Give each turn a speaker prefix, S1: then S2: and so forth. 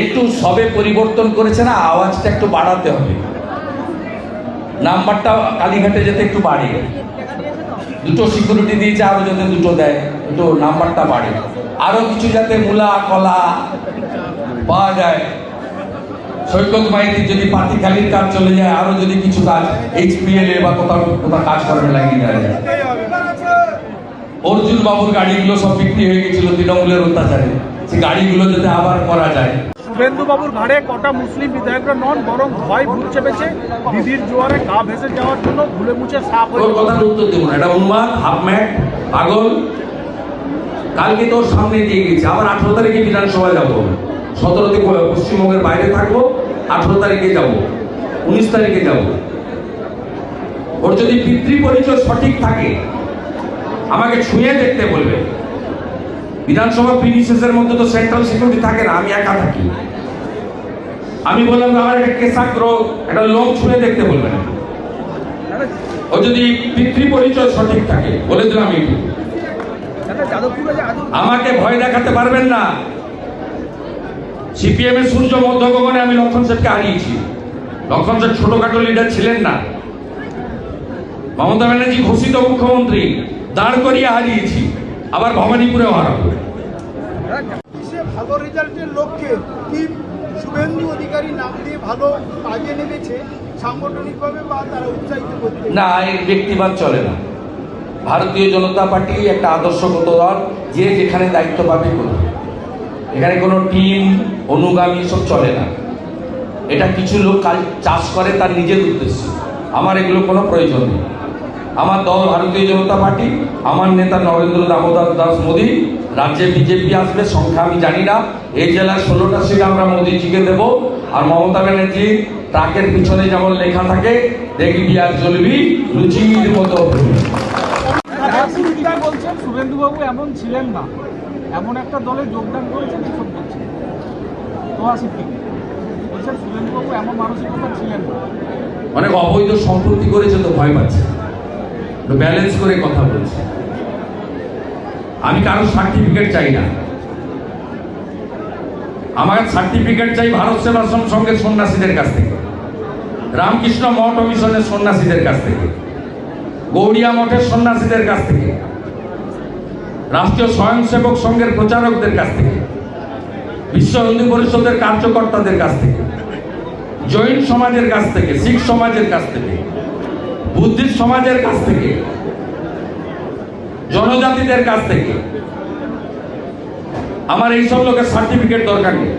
S1: একটু সবে পরিবর্তন করেছে না, আওয়াজটা একটু বাড়াতে হবে। নাম্বারটা কালীঘাটে যেতে একটু বাড়ে। দুটো সিকিউরিটি দিয়েছে, আরও যাতে দুটো দেয়, দুটো নাম্বারটা বাড়ে। আরও কিছু যাতে মূলা, কলা পাওয়া যায়। সৈকত মাইতির যদি পাতিখালির কাজ চলে যায়, আরও যদি কিছু কাজ এইচপিএল এ বা কোথাও কোথাও কাজ করবে লাগিয়ে দেওয়া যায়। অর্জুন বাবুর গাড়িগুলো সব বিক্রি হয়ে গেছিল তৃণমূলের অত্যাচারে। সে গাড়িগুলো যাতে আবার করা যায়।
S2: শুভেন্দু বাবুর ঘাড়ে কটা মুসলিম বিধায়করা নন, বরং ভয় ভূত চেপেছে। দিদির জোয়ারে গা ভেসে যাওয়ার জন্য ভুলে মুছে সাফ হয়ে
S1: কথার উত্তর দেবো এটা উন্মাদ হাফ ম্যাট, পাগল। কালকে তোর সামনে দিয়ে গেছে আবার আঠারো তারিখে বিধানসভায় যাব। সতেরো থেকে পশ্চিমবঙ্গের বাইরে থাকব, আঠারো তারিখে যাব, উনিশ তারিখে যাব। ওর যদি পিতৃ পরিচয় সঠিক থাকে, আমাকে ছুঁয়ে দেখতে বলবে। বিধানসভা প্রিমিসেসের মধ্যে তো সেন্ট্রাল সিকিউরিটি থাকে না, আমি একা থাকি। আমি বললাম আমার একটা কেশাগ্র, একটা লোক ছুঁয়ে দেখতে বলবেন ও যদি পিতৃ পরিচয় সঠিক থাকে, বলে দিলাম এইটুকু আমাকে ভয় দেখাতে পারবেন না। সিপিএম এর সূর্য মধ্য গগনে আমি লক্ষণ সেটকে হারিয়েছি। লক্ষণ সেট ছোটখাটো লিডার ছিলেন না। মমতা ব্যানার্জি ঘোষিত মুখ্যমন্ত্রী, দাঁড় করিয়ে হারিয়েছি। আবার ভবানীপুরেও হারাবো
S3: ভালো রেজাল্টের লক্ষ্যে কি শুভেন্দু অধিকারী নাম দিয়ে ভালো কাজে নেমেছে সাংগঠনিকভাবে বা তারা উৎসাহিত করতে?
S1: না এই ব্যক্তিবাদ চলে না। ভারতীয় জনতা পার্টি একটা আদর্শগত দল যে যেখানে দায়িত্ব পাবে করবে এখানে কোনো টিম অনুগামী সব চলে না। এটা কিছু লোক কাজ চাষ করে তার নিজের উদ্দেশ্যে। আমার এগুলো কোনো প্রয়োজন নেই। আমার দল ভারতীয় জনতা পার্টি আমার নেতা নরেন্দ্র দামোদর দাস মোদী রাজ্যে বিজেপি আসবে সংখ্যা আমি জানি না। এই জেলার ষোলোটা সিট আমরা মোদীজিকে দেব। আর মমতা ব্যানার্জি ট্রাকের পিছনে যেমন লেখা থাকে দেখবি আর চলবি লুচির মতো।
S2: বলছেন শুভেন্দু বাবু এমন ছিলেন না। এমন একটা দলে যোগদান করেছেন এসব বলছেন। তো আসি বলছেন শুভেন্দু বাবু এমন মানসিকতা ছিলেন না।
S1: অনেক অবৈধ সম্পত্তি করেছে তো ভয় পাচ্ছে। একটু ব্যালেন্স করে কথা বলছে। আমি কারও সার্টিফিকেট চাই না। আমার সার্টিফিকেট চাই ভারত সেবাশ্রম সঙ্গে সন্ন্যাসীদের কাছ থেকে। রামকৃষ্ণ মঠ মিশনের সন্ন্যাসীদের কাছ থেকে। গৌড়িয়া মঠের সন্ন্যাসীদের কাছ থেকে। রাষ্ট্রীয় স্বয়ংসেবক সংঘের প্রচারকদের কাছ থেকে। বিশ্ব হিন্দু পরিষদের কার্যকর্তাদের কাছ থেকে। জৈন সমাজের কাছ থেকে, শিখ সমাজের কাছ থেকে। বুদ্ধিস্ট সমাজের কাছ থেকে জনজাতিদের কাছ থেকে। আমার এইসব লোকের সার্টিফিকেট দরকার নেই।